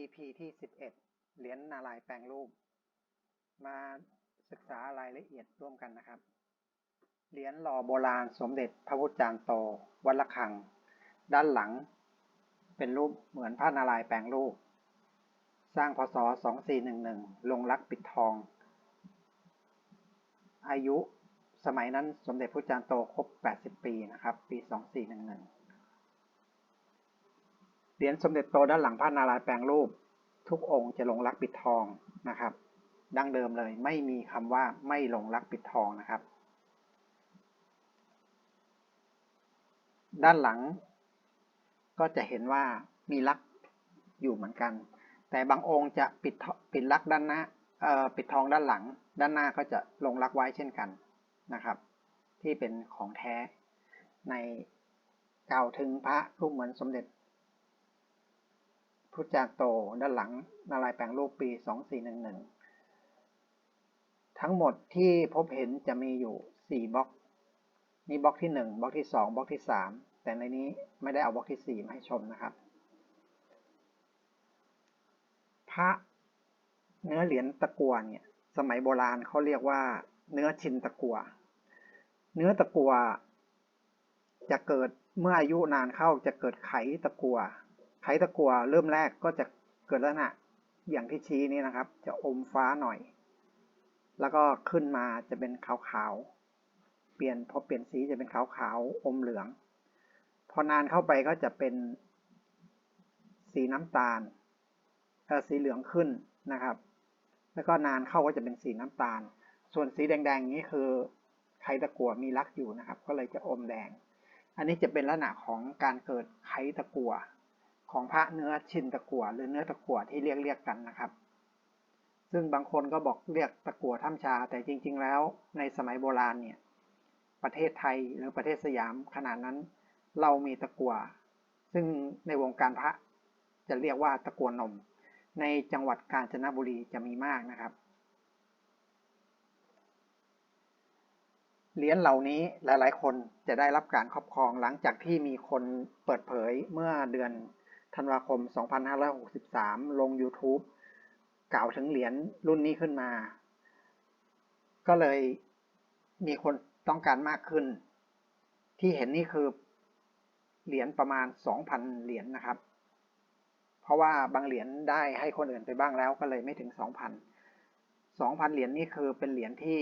EP ที่ 11 เหรียญนารายแปลงรูป มาศึกษารายละเอียดร่วมกันนะครับ เหรียญหล่อโบราณสมเด็จพระพุทธจารย์โต วัดละคัง ด้านหลัง เป็นรูปเหมือนพระนารายแปลงรูป สร้างพศ 2411 ลงรักปิดทอง อายุสมัยนั้นสมเด็จพระพุทธจารย์โตครบ 80 ปีนะครับ ปี 2411 เหรียญสมเด็จโตด้านหลังพระนารายณ์แปลงรูป ทุกองค์จะลงรักปิดทองนะครับ ดั้งเดิมเลยไม่มีคำว่าไม่ลงรักปิดทองนะครับ ด้านหลัง ก็จะเห็นว่ามีลักอยู่เหมือนกัน แต่บางองค์จะปิดปิดลักด้านหน้าปิดทองด้านหลัง ด้านหน้าก็จะลงลักไว้เช่นกันนะครับ ที่เป็นของแท้ในกล่าวถึงพระรูปเหมือนสมเด็จ พุทธจารโตด้านหลังนารายแปลงรูปปี 2411 ทั้งหมดที่พบเห็นจะมีอยู่ 4บล็อก นี่บล็อกที่ 1บล็อกที่ 2บล็อกที่ 3 แต่ในนี้ไม่ได้เอาบล็อกที่ 4 มาให้ชมนะครับ พระเนื้อเหรียญตะกัวเนี่ยสมัยโบราณเขาเรียกว่า เนื้อชินตะกัว เนื้อตะกัวจะเกิดเมื่ออายุนานเข้าจะเกิดไขตะกัว ไขตะกัวเริ่มแรกก็จะเกิดลักษณะอย่างที่ชี้นี้นะครับ จะอมฟ้าหน่อย แล้วก็ขึ้นมาจะเป็นขาวๆ เปลี่ยนพอเปลี่ยนสีจะเป็นขาวๆ อมเหลือง พอนานเข้าไปก็จะเป็นสีน้ำตาลเออสีเหลืองขึ้นนะครับ แล้วก็นานเข้าก็จะเป็นสีน้ำตาล ส่วนสีแดงๆนี้คือไขตะกัวมีรักอยู่นะครับ ก็เลยจะอมแดง อันนี้จะเป็นลักษณะของการเกิดไขตะกัว ของพระเนื้อชินตะกั่วหรือเนื้อตะกั่วที่เรียกเรียกกันนะครับ ซึ่งบางคนก็บอกเรียกตะกั่วถ้ำชา แต่จริง ๆ แล้วในสมัยโบราณเนี่ยประเทศไทยหรือประเทศสยามขนาดนั้น เรามีตะกั่วซึ่งในวงการพระจะเรียกว่าตะกั่วนม ในจังหวัดกาญจนบุรีจะมีมากนะครับเหรียญเหล่านี้หลาย ๆ คนจะได้รับการครอบครองหลังจากที่มีคนเปิดเผยเมื่อเดือน ธันวาคม 2563 ลง YouTube กล่าวถึงเหรียญรุ่นนี้ขึ้นมา ก็เลยมีคนต้องการมากขึ้น ที่เห็นนี่คือเหรียญประมาณ 2,000 เหรียญนนะครับ เพราะว่าบางเหรียญได้ให้คนอื่นไปบ้างแล้วก็เลยไม่ถึง 2,000 2,000 เหรียญนี่คือเป็นเหรียญที่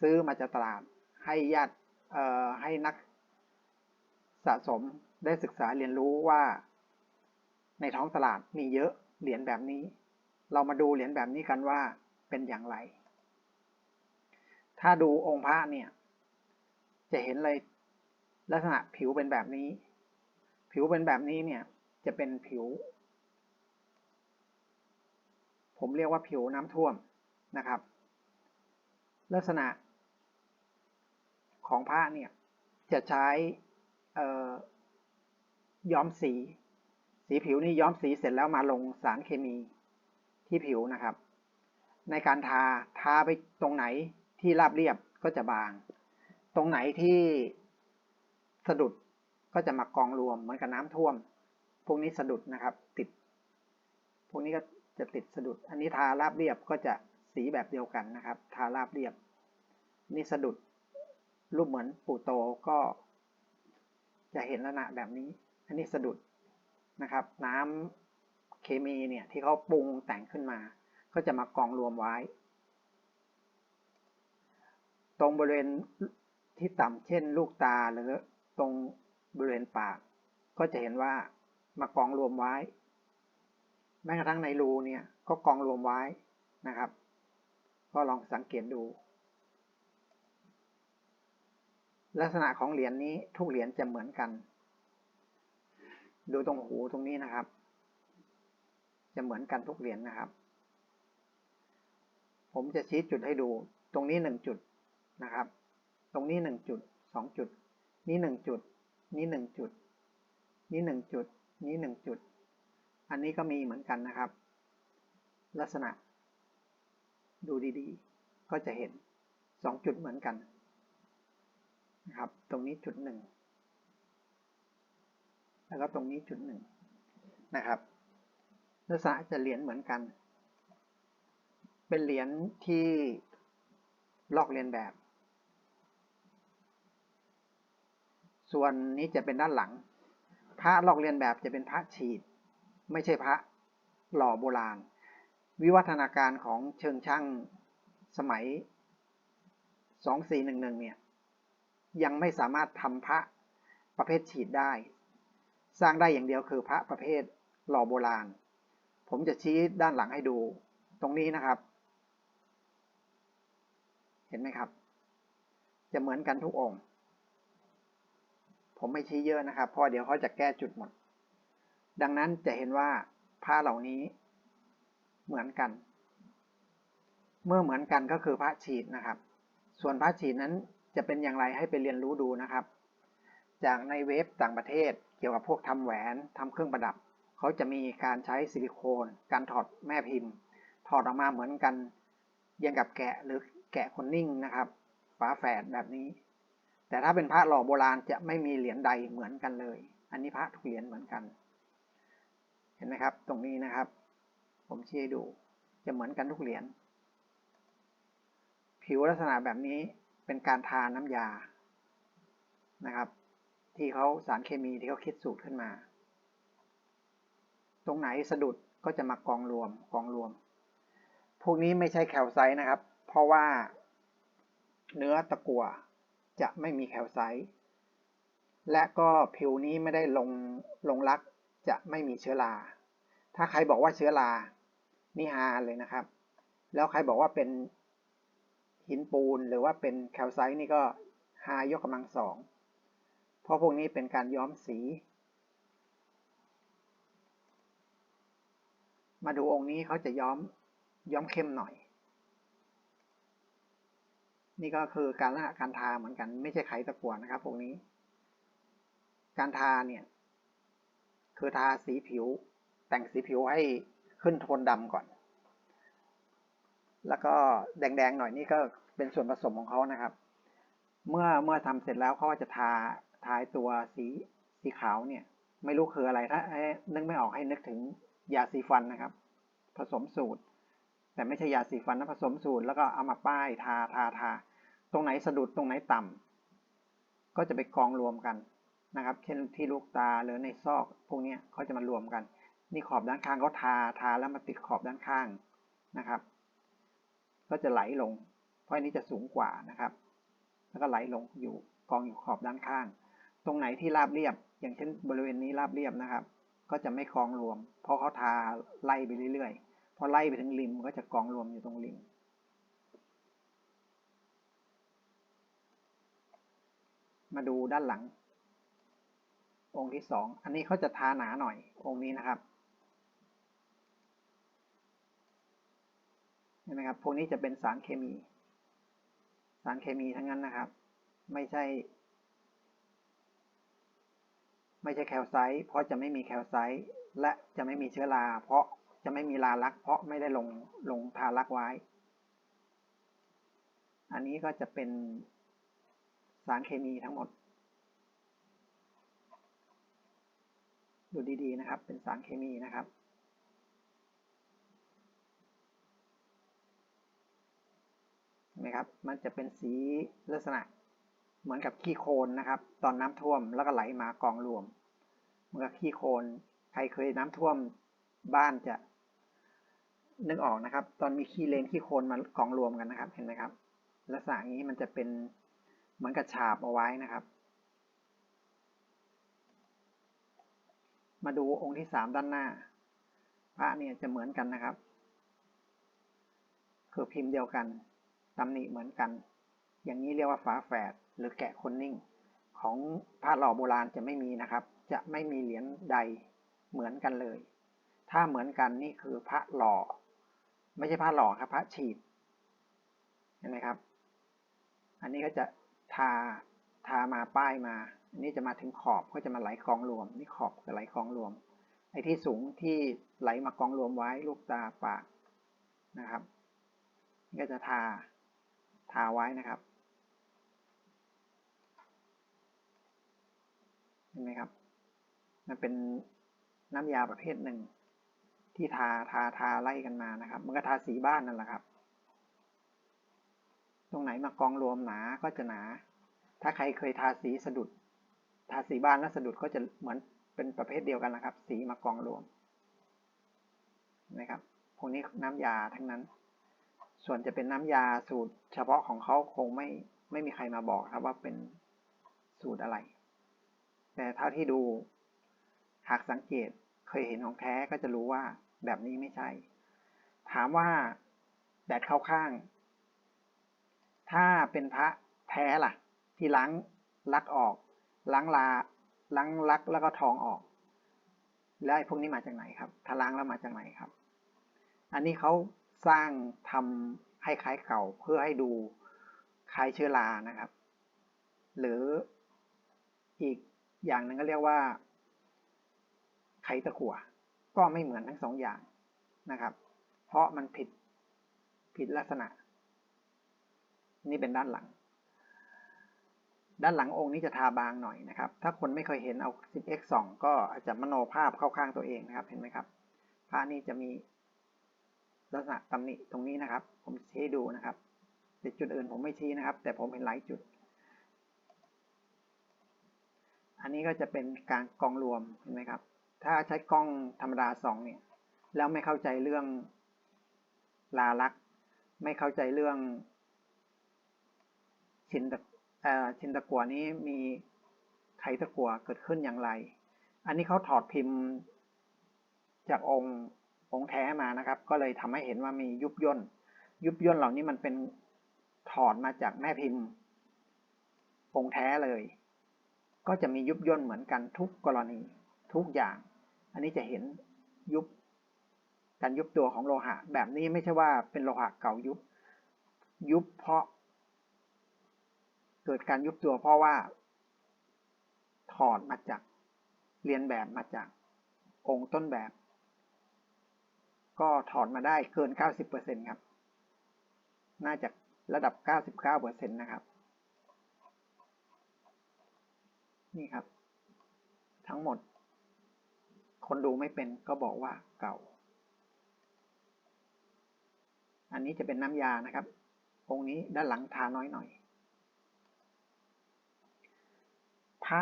ซื้อมาจากตลาดให้ญาติให้นักสะสมได้ศึกษาเรียนรู้ว่า ในท้องตลาดมีเยอะเหรียญแบบนี้ เรามาดูเหรียญแบบนี้กันว่าเป็นอย่างไร ถ้าดูองค์พระเนี่ย จะเห็นเลยลักษณะผิวเป็นแบบนี้ ผิวเป็นแบบนี้เนี่ยจะเป็นผิว ผมเรียกว่าผิวน้ำท่วมนะครับ ลักษณะของพระเนี่ยจะใช้ย้อมสี สีผิวนี่ย้อมสีเสร็จแล้วมาลงสารเคมีที่ผิวนะครับ ในการทาทาไปตรงไหนที่ราบเรียบก็จะบาง ตรงไหนที่สะดุดก็จะมากองรวมเหมือนกับน้ำท่วม พวกนี้สะดุดนะครับ ติด พวกนี้ก็จะติดสะดุด อันนี้ทาราบเรียบก็จะสีแบบเดียวกันนะครับ ทาราบเรียบ นี่สะดุดรูปเหมือนปูโตก็จะเห็นลักษณะแบบนี้ อันนี้สะดุด นะครับ น้ำเคมีเนี่ยที่เขาปรุงแต่งขึ้นมา ก็จะมากองรวมไว้ ตรงบริเวณที่ต่ำเช่น ลูกตาหรือตรงบริเวณปาก ก็จะเห็นว่ามากองรวมไว้ แม้กระทั่งในรูเนี่ยก็กองรวมไว้นะครับ ก็ลองสังเกตดู ลักษณะของเหรียญนนี้ทุกเหรียญจะเหมือนกัน ดูตรงหูตรงนี้นะครับ จะเหมือนกันทุกเหรียญนนะครับ ผมจะชี้จุดให้ดู ตรงนี้หนึ่งจุดนะครับ ตรงนี้หนึ่งจุดสองจุด นี้หนึ่งจุด นี้หนึ่งจุด นี้หนึ่งจุด นี้หนึ่งจุด อันนี้ก็มีเหมือนกันนะครับ ลักษณะ ดูดีๆ ก็จะเห็นสองจุดเหมือนกันนะครับ ตรงนี้จุดหนึ่ง แล้วก็ตรงนี้จุดหนึ่งนะครับลักษณะจะเหรียญเหมือนกัน เป็นเหรียญที่ลอกเลียนแบบ ส่วนนี้จะเป็นด้านหลัง พระลอกเลียนแบบจะเป็นพระฉีด ไม่ใช่พระหล่อโบราณ วิวัฒนาการของเชิงช่างสมัย 2411เนี่ยยังไม่สามารถทำพระประเภทฉีดได้ สร้างได้อย่างเดียวคือพระประเภทหล่อโบราณ ผมจะชี้ด้านหลังให้ดูตรงนี้นะครับ เห็นไหมครับ จะเหมือนกันทุกองค์ ผมไม่ชี้เยอะนะครับเพราะเดี๋ยวเขาจะแก้จุดหมด ดังนั้นจะเห็นว่าผ้าเหล่านี้เหมือนกัน เมื่อเหมือนกันก็คือพระฉีดนะครับ ส่วนพระฉีดนั้นจะเป็นอย่างไรให้ไปเรียนรู้ดูนะครับ จากในเว็บต่างประเทศ เกี่ยวกับพวกทำแหวนทำเครื่องประดับ เขาจะมีการใช้ซิลิโคน การถอดแม่พิมพ์ ถอดออกมาเหมือนกันยังกับแกะหรือแกะคนนิ่งนะครับฝาแฝดแบบนี้ แต่ถ้าเป็นพระหล่อโบราณจะไม่มีเหรียญใดเหมือนกันเลย อันนี้พระทุกเหรียญเหมือนกัน เห็นไหมครับ ตรงนี้นะครับ ผมชี้ให้ดูจะเหมือนกันทุกเหรียญผิวลักษณะแบบนี้เป็นการทาน้ำยานะครับ ที่เขาสารเคมีที่เขาคิดสูตรขึ้นมา ตรงไหนสะดุดก็จะมากองรวมกองรวม พวกนี้ไม่ใช่แคลไซต์นะครับ เพราะว่าเนื้อตะกั่วจะไม่มีแคลไซต์และก็ผิวนี้ไม่ได้ลงลงรักจะไม่มีเชื้อรา ถ้าใครบอกว่าเชื้อรานี่ฮาเลยนะครับ แล้วใครบอกว่าเป็นหินปูนหรือว่าเป็นแคลไซต์นี่ก็หายกกำลังสอง เพราะพวกนี้เป็นการย้อมสี มาดูองค์นี้เขาจะย้อมย้อมเข้มหน่อย นี่ก็คือการละการทาเหมือนกัน ไม่ใช่ไขตะกั่วนะครับพวกนี้ การทาเนี่ยคือทาสีผิว แต่งสีผิวให้ขึ้นโทนดำก่อน แล้วก็แดงๆหน่อยนี่ก็เป็นส่วนผสมของเขานะครับ เมื่อเมื่อทำเสร็จแล้วเขาจะทา ทายตัวสีสีขาวเนี่ย ไม่รู้คืออะไรถ้านึกไม่ออกให้นึกถึงยาสีฟันนะครับ ผสมสูตร แต่ไม่ใช่ยาสีฟันนะผสมสูตร แล้วก็เอามาป้ายทาทาทาตรงไหนสะดุดตรงไหนต่ำก็จะไปกองรวมกันนะครับ เช่นที่ลูกตาหรือในซอกพวกนี้เขาจะมารวมกัน นี่ขอบด้านข้างเขาทาทาแล้วมาติดขอบด้านข้างนะครับ ก็จะไหลลง เพราะอันนี้จะสูงกว่านะครับ แล้วก็ไหลลงอยู่กองอยู่ขอบด้านข้าง ตรงไหนที่ราบเรียบ อย่างเช่นบริเวณนี้ราบเรียบนะครับ ก็จะไม่กองรวม เพราะเขาทาไล่ไปเรื่อยๆ พอไล่ไปถึงริมก็จะกองรวมอยู่ตรงริม มาดูด้านหลัง องค์ที่สอง อันนี้เขาจะทาหนาหน่อย องค์นี้นะครับเห็นไหมครับ พวกนี้จะเป็นสารเคมี สารเคมีทั้งนั้นนะครับ ไม่ใช่ ไม่ใช่แคลไซต์เพราะจะไม่มีแคลไซต์และจะไม่มีเชื้อราเพราะจะไม่มีลาลัก เพราะไม่ได้ลงลงทาลักไว้ อันนี้ก็จะเป็นสารเคมีทั้งหมด ดูดีๆนะครับ เป็นสารเคมีนะครับเห็นไหมครับ มันจะเป็นสีลักษณะ เหมือนกับขี้โคลนนะครับ ตอนน้ำท่วมแล้วก็ไหลมากองรวม เหมือนกับขี้โคลนใครเคยน้ำท่วมบ้านจะนึกออกนะครับ ตอนมีขี้เลนขี้โคลนมากองรวมกันนะครับ เห็นไหมครับลักษณะนี้มันจะเป็นเหมือนกับฉาบเอาไว้นะครับ มาดูองค์ที่สามด้านหน้า พระเนี่ยจะเหมือนกันนะครับ คือพิมพ์เดียวกันตำหนิเหมือนกัน อย่างนี้เรียกว่าฝาแฝด หรือแกะคนนิ่ง ของพระหล่อโบราณจะไม่มีนะครับ จะไม่มีเหรียญใดเหมือนกันเลย ถ้าเหมือนกันนี่คือพระหล่อ ไม่ใช่พระหล่อครับพระฉีดเห็นไหมครับ อันนี้ก็จะทาทามาป้ายมาอันนี้จะมาถึงขอบก็จะมาไหลกองรวม นี่ขอบจะไหลกองรวมไอ้ที่สูงที่ไหลมากองรวมไว้ลูกตาปากนะครับนี่ก็จะทาทาไว้นะครับ เห็นไหมครับ มันเป็นน้ำยาประเภทหนึ่ง ที่ทาทาทาไล่กันมานะครับ มันก็ทาสีบ้านนั่นแหละครับ ตรงไหนมากองรวมหนาก็จะหนา ถ้าใครเคยทาสีสะดุด ทาสีบ้านแล้วสะดุดก็จะเหมือนเป็นประเภทเดียวกันนะครับ สีมากองรวมนะครับพวกนี้น้ำยาทั้งนั้น ส่วนจะเป็นน้ำยาสูตร เฉพาะของเขาคงไม่ไม่มีใครมาบอกครับว่าเป็นสูตรอะไร แต่เท่าที่ดู หากสังเกตเคยเห็นของแท้ก็จะรู้ว่าแบบนี้ไม่ใช่ ถามว่าแดดเข้าข้าง ถ้าเป็นพระแท้ล่ะ ที่ล้างลักออกล้างลาล้างลักแล้วก็ทองออก แล้วไอ้พวกนี้มาจากไหนครับ ถ้าล้างแล้วมาจากไหนครับ อันนี้เขาสร้างทำให้คล้ายเก่าเพื่อให้ดูคล้ายเชื้อรานะครับ หรืออีก อย่างหนึ่งก็เรียกว่า ไขตะกั่วก็ไม่เหมือนทั้งสองอย่างนะครับ เพราะมันผิดผิดลักษณะ นี่เป็นด้านหลัง ด้านหลังองค์นี้จะทาบางหน่อยนะครับ ถ้าคนไม่เคยเห็นเอา 10x 2ก็อาจจะมโนภาพเข้าข้างตัวเองนะครับ เห็นไหมครับผ้านี้จะมีลักษณะตำหนิตรงนี้นะครับ ผมชี้ดูนะครับแต่จุดอื่นผมไม่ชี้นะครับ แต่ผมเห็นหลายจุด อันนี้ก็จะเป็นการกองรวมเห็นไหมครับ ถ้าใช้กล้องธรรมดาสองเนี่ยแล้วไม่เข้าใจเรื่องลาลัก ไม่เข้าใจเรื่อง ชินตะชินตะกัวนี้มีไขตะกัวเกิดขึ้นอย่างไร อันนี้เขาถอดพิมพ์จากองค์องค์แท้มานะครับ ก็เลยทำให้เห็นว่ามียุบย่น ยุบย่นเหล่านี้มันเป็นถอดมาจากแม่พิมพ์องค์แท้เลย ก็จะมียุบย่นเหมือนกันทุกกรณีทุกอย่าง อันนี้จะเห็นยุบการยุบตัวของโลหะ แบบนี้ไม่ใช่ว่าเป็นโลหะเก่ายุบ ยุบเพราะ เกิดการยุบตัวเพราะว่า ถอดมาจากเรียนแบบมาจากองค์ต้นแบบ ก็ถอดมาได้เกิน 90%ครับ น่าจะระดับ 99%นะครับ นี่ครับ ทั้งหมด คนดูไม่เป็นก็บอกว่าเก่า อันนี้จะเป็นน้ำยานะครับ องค์นี้ด้านหลังทาน้อยหน่อย พระ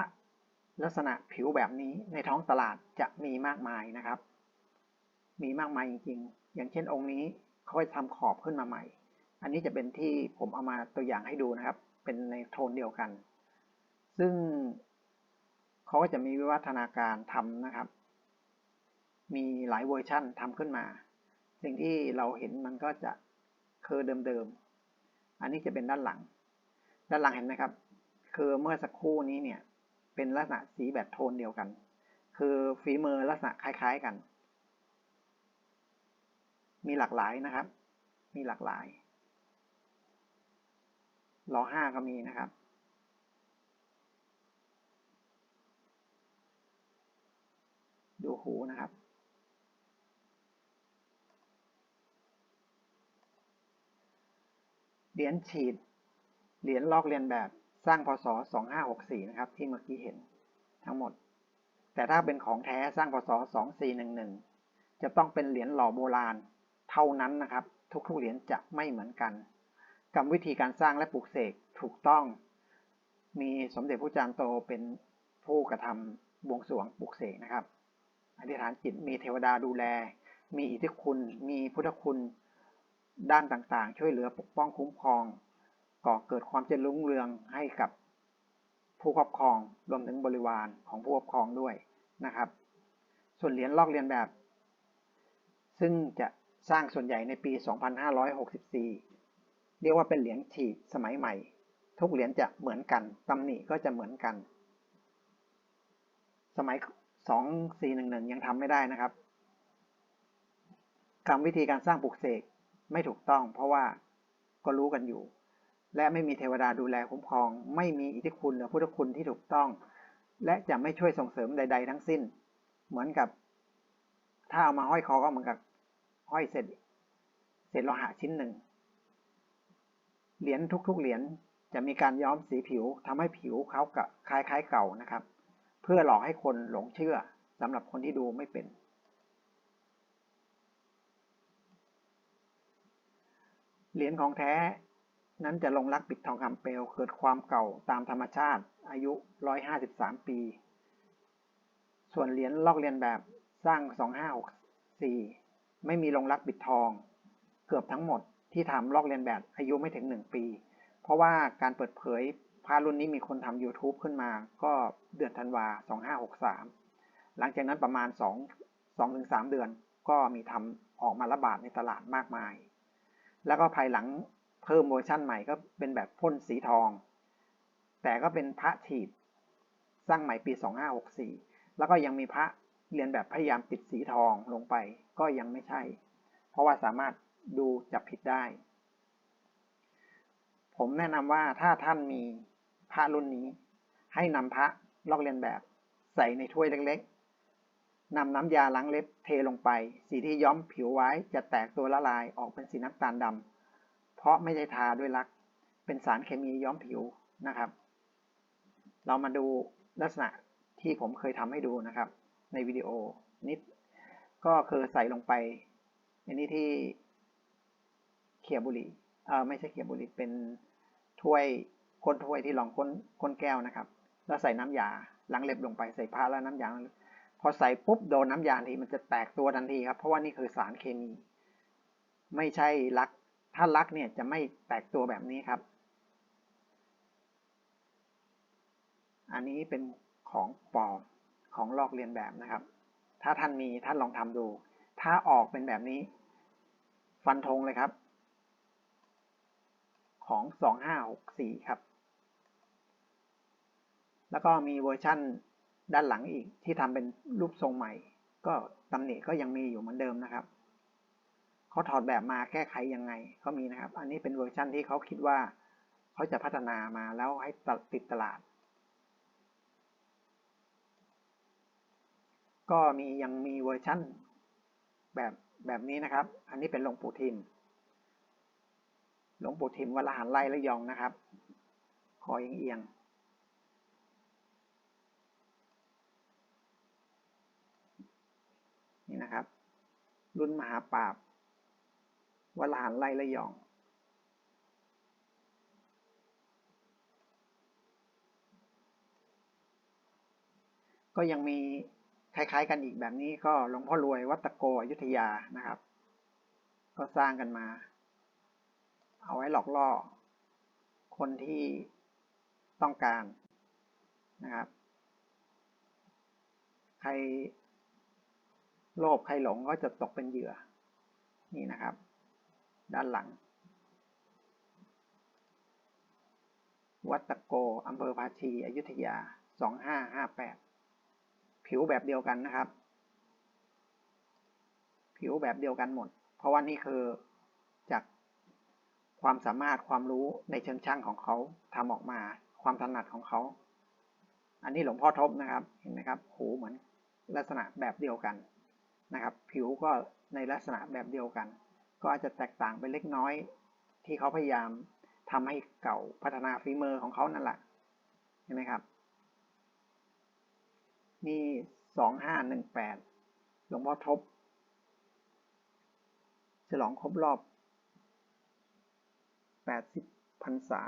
ลักษณะผิวแบบนี้ในท้องตลาดจะมีมากมายนะครับ มีมากมายจริงๆ อย่างเช่นองค์นี้เขาไปทำขอบขึ้นมาใหม่ อันนี้จะเป็นที่ผมเอามาตัวอย่างให้ดูนะครับ เป็นในโทนเดียวกัน ซึ่ง เขาก็จะมีวิวัฒนาการทำนะครับ มีหลายเวอร์ชั่นทำขึ้นมา สิ่งที่เราเห็นมันก็จะคือเดิมๆ อันนี้จะเป็นด้านหลัง ด้านหลังเห็นไหมครับ คือเมื่อสักครู่นี้เนี่ย เป็นลักษณะสีแบบโทนเดียวกัน คือฝีมือลักษณะคล้าย ๆกัน มีหลากหลายนะครับ มีหลากหลายล้อห้าก็มีนะครับ ดูหูนะครับ เหรียญฉีด เหรียญลอกเลียนแบบสร้างพศ 2564 นะครับ ที่เมื่อกี้เห็นทั้งหมด แต่ถ้าเป็นของแท้สร้างพศ 2411 จะต้องเป็นเหรียญหล่อโบราณเท่านั้นนะครับ ทุกๆเหรียญจะไม่เหมือนกัน กรรมวิธีการสร้างและปลูกเสกถูกต้อง มีสมเด็จพระจารย์โตเป็นผู้กระทำบวงสรวงปลูกเสกนะครับ อธิษฐานจิตมีเทวดาดูแล มีอิทธิคุณ มีพุทธคุณ ด้านต่างๆ ช่วยเหลือปกป้องคุ้มครอง ก่อเกิดความเจริญรุ่งเรืองให้กับผู้ครอบครองรวมถึงบริวารของผู้ครอบครองด้วยนะครับ ส่วนเหรียญลอกเรียนแบบ ซึ่งจะสร้างส่วนใหญ่ในปี 2564 เรียกว่าเป็นเหรียญฉีดสมัยใหม่ ทุกเหรียญจะเหมือนกันตำหนิก็จะเหมือนกัน สมัย 2411 ยังทำไม่ได้นะครับกรรมวิธีการสร้างปลุกเสกไม่ถูกต้อง เพราะว่าก็รู้กันอยู่ และไม่มีเทวดาดูแลคุ้มครอง ไม่มีอิทธิคุณหรือพุทธคุณที่ถูกต้อง และจะไม่ช่วยส่งเสริมใด ๆ ทั้งสิ้น เหมือนกับ ถ้าเอามาห้อยคอก็เหมือนกับห้อยเศษเศษโลหะชิ้นหนึ่งเหรียญทุกๆเหรียญจะมีการย้อมสีผิวทำให้ผิวเขากับคล้ายๆเก่านะครับ พื่อหลอกให้คนหลงเชื่อสำหรับคนที่ดูไม่เป็น เหรียญของแท้นั้นจะลงรักปิดทองคำเปลวเกิดความเก่าตามธรรมชาติ อายุ 153 ปี ส่วนเหรียญลอกเรียนแบบสร้าง 2564 ไม่มีลงรักปิดทอง เกือบทั้งหมดที่ทำลอกเรียนแบบอายุไม่ถึง 1 ปี เพราะว่าการเปิดเผย พารุ่นนี้มีคนทำ YouTube ขึ้นมา ก็เดือนธันวา 2563 หลังจากนั้นประมาณ 2 2-3 เดือน ก็มีทำออกมาระบาดในตลาดมากมาย แล้วก็ภายหลังเพิ่มเวอร์ชั่นใหม่ก็เป็นแบบพ่นสีทอง แต่ก็เป็นพระฉีดสร้างใหม่ปี 2564 แล้วก็ยังมีพระเรียนแบบพยายามติดสีทองลงไป ก็ยังไม่ใช่ เพราะว่าสามารถดูจับผิดได้ผมแนะนำว่าถ้าท่านมี พระรุ่นนี้ ให้นำพระลอกเลียนแบบ ใส่ในถ้วยเล็กๆนำน้ำยาล้างเล็บเทลงไป สีที่ย้อมผิวไว้จะแตกตัวละลายออกเป็นสีน้ำตาลดำเพราะไม่ได้ทาด้วยลัก เป็นสารเคมีย้อมผิวนะครับ เรามาดูลักษณะที่ผมเคยทำให้ดูนะครับ ในวิดีโอนิด ก็คือใส่ลงไปในนี้ที่เขียบุหรี่เออไม่ใช่เขียบุหรี่เป็นถ้วย ก้นถ้วยที่รองก้นก้นแก้วนะครับ แล้วใส่น้ำยาล้างเล็บลงไปใส่ผ้าแล้วน้ำยาพอใส่ปุ๊บโดนน้ำยาทีมันจะแตกตัวทันทีครับ เพราะว่านี่คือสารเคมี ไม่ใช่ลัก ถ้าลักเนี่ยจะไม่แตกตัวแบบนี้ครับ อันนี้เป็นของปลอมของลอกเลียนแบบนะครับ ถ้าท่านมีท่านลองทำดู ถ้าออกเป็นแบบนี้ ฟันธงเลยครับ ของ 2564 ครับ แล้วก็มีเวอร์ชั่นด้านหลังอีกที่ทำเป็นรูปทรงใหม่ ก็ตำหนิก็ยังมีอยู่เหมือนเดิมนะครับเขาถอดแบบมาแก้ไขยังไงก็มีนะครับ อันนี้เป็นเวอร์ชั่นที่เขาคิดว่าเขาจะพัฒนามาแล้วให้ติดตลาด ก็มียังมีเวอร์ชั่นแบบแบบนี้นะครับ อันนี้เป็นหลวงปู่ทิมหลวงปู่ทิมวัดละหันไล่และยองนะครับคอเอียงเอียง นี่นะครับ รุ่นมหาปราบวลหันไล่และยองก็ยังมีคล้ายๆกันอีกแบบนี้ก็หลวงพ่อรวยวัดตะโกอยุธยานะครับ ก็สร้างกันมา เอาไว้หลอกล่อ คนที่ต้องการนะครับ ใคร โลภใครหลงก็จะตกเป็นเหยื่อ นี่นะครับ ด้านหลัง วัดตะโกอำเภอภาชีอยุธยา 2558 ผิวแบบเดียวกันนะครับ ผิวแบบเดียวกันหมด เพราะว่านี่คือจากความสามารถความรู้ในเชิงช่างของเขาทำออกมาความถนัดของเขา อันนี้หลวงพ่อทบนะครับ เห็นไหมครับ หูเหมือนลักษณะแบบเดียวกัน นะครับ ผิวก็ในลักษณะแบบเดียวกัน ก็อาจจะแตกต่างไปเล็กน้อย ที่เขาพยายามทำให้เก่าพัฒนาฝีมือของเขานั่นแหละเห็นไหมครับ นี่สองห้าหนึ่งแปดหลวงพ่อทบฉลองครบรอบแปดสิบพรรษา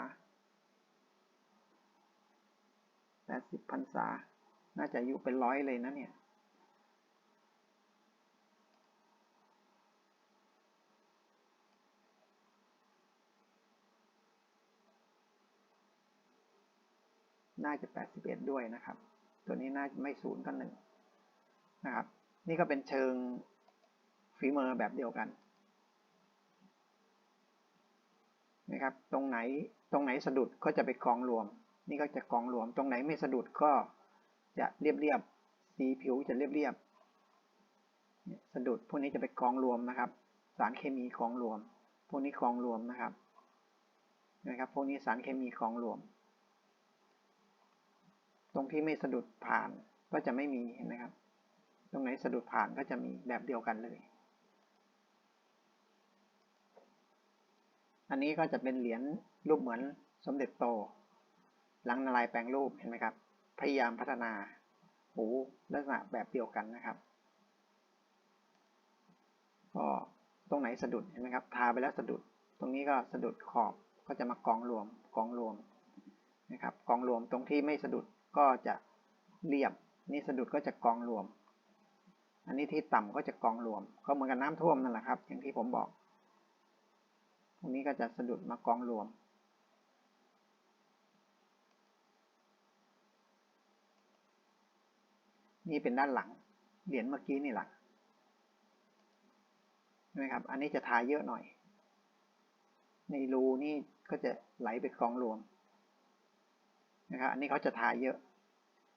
แปดสิบพรรษา น่าจะอายุเป็นร้อยเลยนะเนี่ย น่าจะ 81 ด้วยนะครับ ตัวนี้น่าจะไม่ศูนย์ก็หนึ่งนะครับ นี่ก็เป็นเชิงฝีมือแบบเดียวกันนะครับ ตรงไหนตรงไหนสะดุดก็จะไปกองรวม นี่ก็จะกองรวม ตรงไหนไม่สะดุดก็จะเรียบเรียบสีผิวจะเรียบเรียบสะดุดพวกนี้จะไปกองรวมนะครับ สารเคมีกองรวม พวกนี้กองรวมนะครับนะครับ พวกนี้สารเคมีกองรวม ตรงที่ไม่สะดุดผ่านก็จะไม่มีเห็นไหมครับ ตรงไหนสะดุดผ่านก็จะมีแบบเดียวกันเลย อันนี้ก็จะเป็นเหรียญรูปเหมือนสมเด็จโต หลังนารายแปลงรูปเห็นไหมครับ พยายามพัฒนาหูลักษณะแบบเดียวกันนะครับ ก็ตรงไหนสะดุดเห็นไหมครับ ทาไปแล้วสะดุด ตรงนี้ก็สะดุดขอบก็จะมากองรวมกองรวมนะครับ กองรวมตรงที่ไม่สะดุด ก็จะเรียบ นี่สะดุดก็จะกองรวม อันนี้ที่ต่ำก็จะกองรวม ก็เหมือนกับน้ำท่วมนั่นแหละครับ อย่างที่ผมบอก ตรงนี้ก็จะสะดุดมากองรวม นี่เป็นด้านหลัง เหรียญเมื่อกี้นี่แหละนะครับ อันนี้จะทาเยอะหน่อย ในรูนี่ก็จะไหลไปกองรวม นะครับอันนี้เขาจะทาเยอะ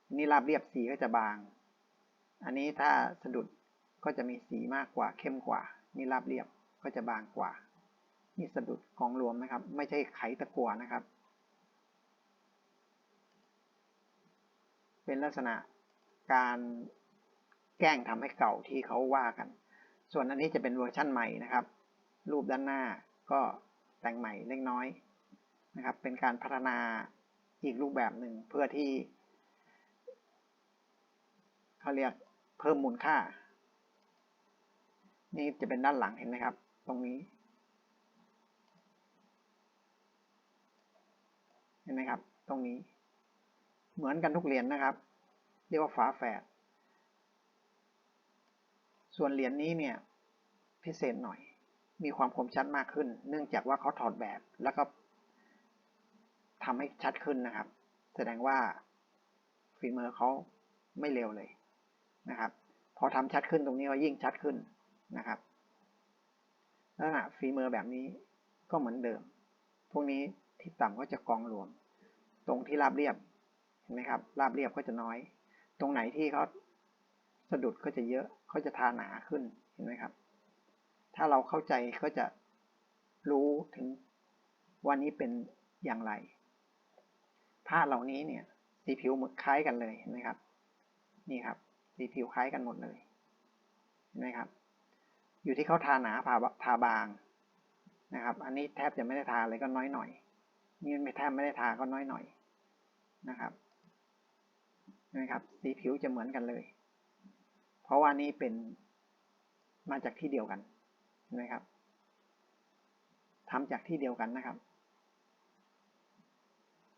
อันนี้ราบเรียบสีก็จะบาง อันนี้ถ้าสะดุดก็จะมีสีมากกว่าเข้มกว่า นี่ราบเรียบก็จะบางกว่า นี่สะดุดกองรวมนะครับ ไม่ใช่ไขตะกัวนะครับ เป็นลักษณะการแกล้งทำให้เก่าที่เขาว่ากัน ส่วนอันนี้จะเป็นเวอร์ชั่นใหม่นะครับ รูปด้านหน้าก็แต่งใหม่เล็กน้อยนะครับ เป็นการพัฒนา อีกรูปแบบหนึ่งเพื่อที่เขาเรียกเพิ่มมูลค่า นี่จะเป็นด้านหลังเห็นไหมครับ ตรงนี้ เห็นไหมครับ ตรงนี้ เหมือนกันทุกเหรียญนนะครับ เรียกว่าฝาแฝดส่วนเหรียญนี้เนี่ยพิเศษหน่อย มีความคมชัดมากขึ้น เนื่องจากว่าเขาถอดแบบแล้วก็ ทำให้ชัดขึ้นนะครับ แสดงว่าฝีมือเขาไม่เร็วเลยนะครับ พอทำชัดขึ้นตรงนี้ก็ยิ่งชัดขึ้นนะครับลักษณะฝีมือแบบนี้ก็เหมือนเดิม พวกนี้ที่ต่ำก็จะกองรวม ตรงที่ราบเรียบเห็นไหมครับ ราบเรียบก็จะน้อย ตรงไหนที่เขาสะดุดก็จะเยอะเขาจะทาหนาขึ้นเห็นไหมครับ ถ้าเราเข้าใจก็จะรู้ถึงวันนี้เป็นอย่างไร ผ้าเหล่านี้เนี่ยสีผิวหมดคล้ายกันเลยเห็นไหมครับ นี่ครับสีผิวคล้ายกันหมดเลยเห็นไหมครับ อยู่ที่เขาทาหนาทาทาบางนะครับ อันนี้แทบจะไม่ได้ทาเลยก็น้อยหน่อยนี่ไม่แทบไม่ได้ทาก็น้อยหน่อยนะครับนะครับ สีผิวจะเหมือนกันเลย เพราะว่านี่เป็นมาจากที่เดียวกันเห็นไหมครับทำจากที่เดียวกันนะครับ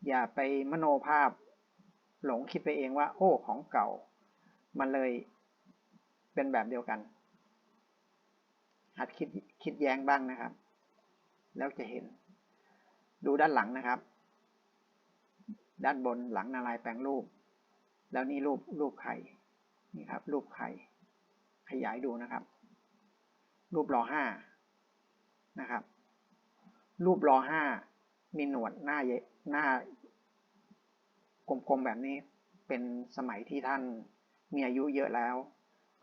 อย่าไปมโนภาพ หลงคิดไปเองว่า โอ้ของเก่า มันเลยเป็นแบบเดียวกันหัดคิดคิดแย้งบ้างนะครับ แล้วจะเห็น ดูด้านหลังนะครับ ด้านบนหลังนาลายแปลงรูป แล้วนี่รูปรูปไข่นี่ครับ รูปไข่ขยายดูนะครับ รูปรอห้านะครับ รูปรอห้ามีหนวดหน้าเยหน้า กลมๆแบบนี้เป็นสมัยที่ท่านมีอายุเยอะแล้ว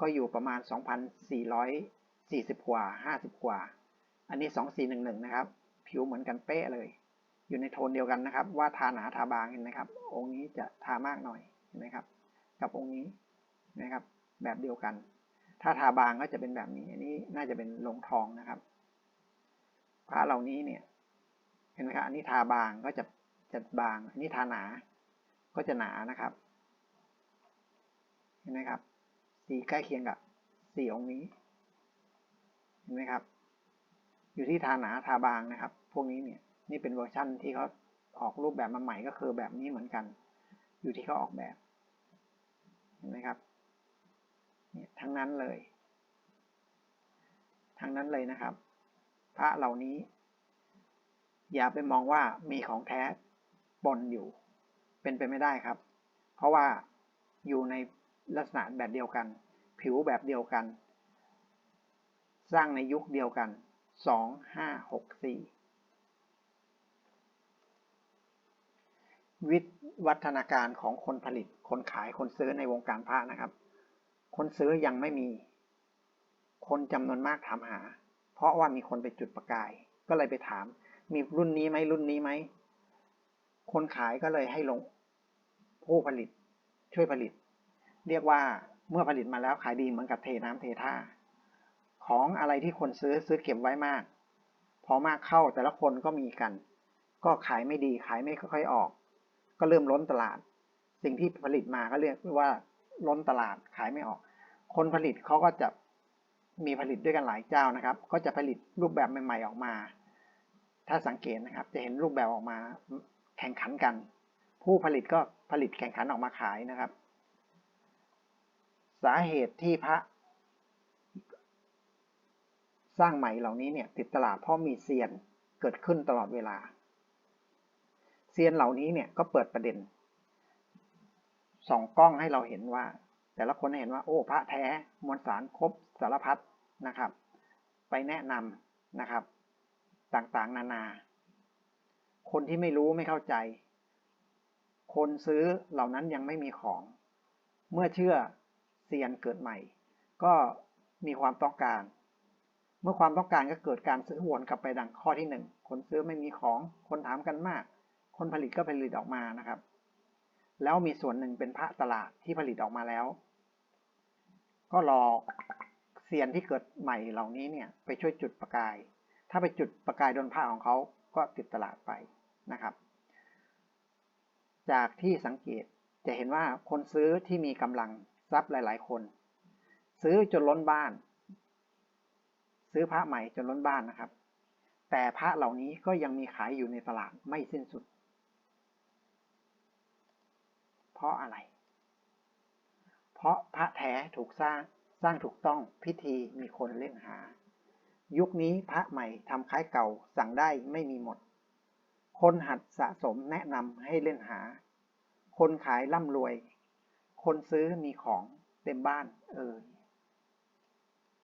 ก็อยู่ประมาณ 2,440 กว่า 50 กว่า อันนี้ 2411 นะครับ ผิวเหมือนกันเป๊ะเลย อยู่ในโทนเดียวกันนะครับ ว่าทาหนาทาบางเห็นไหมครับ องค์นี้จะทามากหน่อยเห็นไหมครับ กับองค์นี้นะครับ แบบเดียวกัน ถ้าทาบางก็จะเป็นแบบนี้ อันนี้น่าจะเป็นลงทองนะครับ พระเหล่านี้เนี่ย เห็นไหมครับ อันนี้ทาบางก็จะจะบาง อันนี้ทาหนา ก็จะหนานะครับ เห็นไหมครับ สีใกล้เคียงกับสีองค์นี้ เห็นไหมครับ อยู่ที่ทาหนาทาบางนะครับ พวกนี้เนี่ย นี่เป็นเวอร์ชั่นที่เขาออกรูปแบบมาใหม่ก็คือแบบนี้เหมือนกัน อยู่ที่เขาออกแบบ เห็นไหมครับ เนี่ยทั้งนั้นเลย ทั้งนั้นเลยนะครับ พระเหล่านี้ อย่าไปมองว่ามีของแท้ปนอยู่ เป็นไปไม่ได้ครับ เพราะว่าอยู่ในลักษณะแบบเดียวกัน ผิวแบบเดียวกัน สร้างในยุคเดียวกันสองห้าหกสี่วิวัฒนาการของคนผลิต คนขาย คนซื้อในวงการผ้านะครับ คนซื้อยังไม่มี คนจำนวนมากถามหา เพราะว่ามีคนไปจุดประกาย ก็เลยไปถาม มีรุ่นนี้ไหมรุ่นนี้ไหม คนขายก็เลยให้ลง ผู้ผลิตช่วยผลิต เรียกว่าเมื่อผลิตมาแล้วขายดีเหมือนกับเทน้ำเทท่า ของอะไรที่คนซื้อซื้อเก็บไว้มาก พอมากเข้าแต่ละคนก็มีกัน ก็ขายไม่ดีขายไม่ค่อยออก ก็เริ่มล้นตลาด สิ่งที่ผลิตมาก็เรียกว่าล้นตลาดขายไม่ออก คนผลิตเขาก็จะมีผลิตด้วยกันหลายเจ้านะครับ ก็จะผลิตรูปแบบใหม่ ๆออกมา ถ้าสังเกตนะครับ จะเห็นรูปแบบออกมาแข่งขันกัน ผู้ผลิตก็ผลิตแข่งขันออกมาขายนะครับ สาเหตุที่พระ สร้างใหม่เหล่านี้เนี่ยติดตลาดเพราะมีเซียนเกิดขึ้นตลอดเวลา เซียนเหล่านี้เนี่ยก็เปิดประเด็นส่องกล้องให้เราเห็นว่า แต่ละคนเห็นว่า โอ้พระแท้มวลสารครบสารพัดนะครับ ไปแนะนำนะครับ ต่างๆ นานา คนที่ไม่รู้ไม่เข้าใจ คนซื้อเหล่านั้นยังไม่มีของ เมื่อเชื่อเซียนเกิดใหม่ ก็มีความต้องการ เมื่อความต้องการก็เกิดการซื้อวนกลับไปดังข้อที่หนึ่งคนซื้อไม่มีของ คนถามกันมาก คนผลิตก็ผลิตออกมานะครับ แล้วมีส่วนหนึ่งเป็นพระตลาดที่ผลิตออกมาแล้ว ก็รอเซียนที่เกิดใหม่เหล่านี้เนี่ยไปช่วยจุดประกาย ถ้าไปจุดประกายโดนผ้าของเขาก็ติดตลาดไปนะครับ จากที่สังเกตจะเห็นว่าคนซื้อที่มีกำลังทรัพย์หลาย ๆ คน ซื้อจนล้นบ้าน ซื้อพระใหม่จนล้นบ้านนะครับ แต่พระเหล่านี้ก็ยังมีขายอยู่ในตลาดไม่สิ้นสุด เพราะอะไร เพราะพระแท้ถูกสร้างสร้างถูกต้องพิธีมีคนเล่นหา ยุคนี้พระใหม่ทำคล้ายเก่าสั่งได้ไม่มีหมด คนหัดสะสมแนะนำให้เล่นหา คนขายร่ำรวย คนซื้อมีของเต็มบ้านเออ